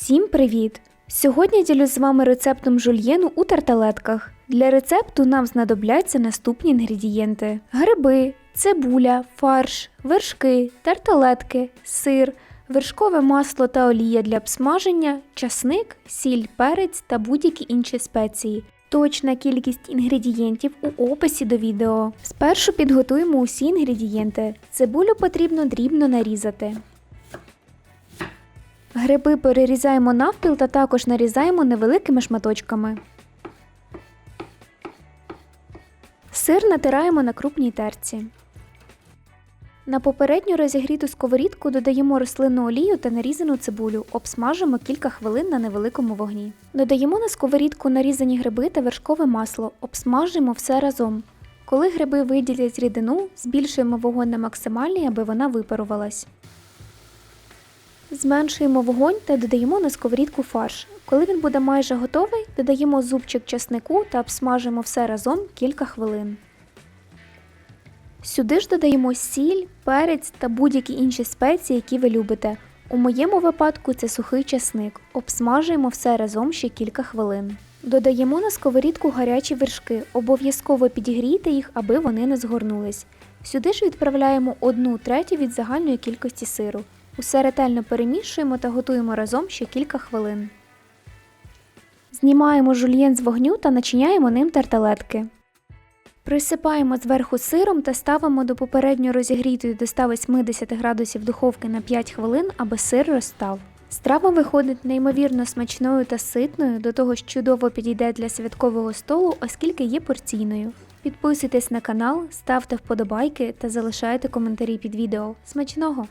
Всім привіт! Сьогодні ділюсь з вами рецептом жульєну у тарталетках. Для рецепту нам знадобляться наступні інгредієнти: гриби, цибуля, фарш, вершки, тарталетки, сир, вершкове масло та олія для обсмаження, часник, сіль, перець та будь-які інші спеції. Точна кількість інгредієнтів у описі до відео. Спершу підготуємо усі інгредієнти. Цибулю потрібно дрібно нарізати. Гриби перерізаємо навпіл та також нарізаємо невеликими шматочками. Сир натираємо на крупній терці. На попередньо розігріту сковорідку додаємо рослинну олію та нарізану цибулю, обсмажимо кілька хвилин на невеликому вогні. Додаємо на сковорідку нарізані гриби та вершкове масло, обсмажуємо все разом. Коли гриби виділять рідину, збільшуємо вогонь на максимальний, аби вона випарувалась. Зменшуємо вогонь та додаємо на сковорідку фарш. Коли він буде майже готовий, додаємо зубчик часнику та обсмажимо все разом кілька хвилин. Сюди ж додаємо сіль, перець та будь-які інші спеції, які ви любите. У моєму випадку це сухий часник. Обсмажуємо все разом ще кілька хвилин. Додаємо на сковорідку гарячі вершки. Обов'язково підігрійте їх, аби вони не згорнулись. Сюди ж відправляємо 1 третю від загальної кількості сиру. Усе ретельно перемішуємо та готуємо разом ще кілька хвилин. Знімаємо жульєн з вогню та начиняємо ним тарталетки. Присипаємо зверху сиром та ставимо до попередньо розігрітої до 180 градусів духовки на 5 хвилин, аби сир розстав. Страва виходить неймовірно смачною та ситною, до того ж чудово підійде для святкового столу, оскільки є порційною. Підписуйтесь на канал, ставте вподобайки та залишайте коментарі під відео. Смачного!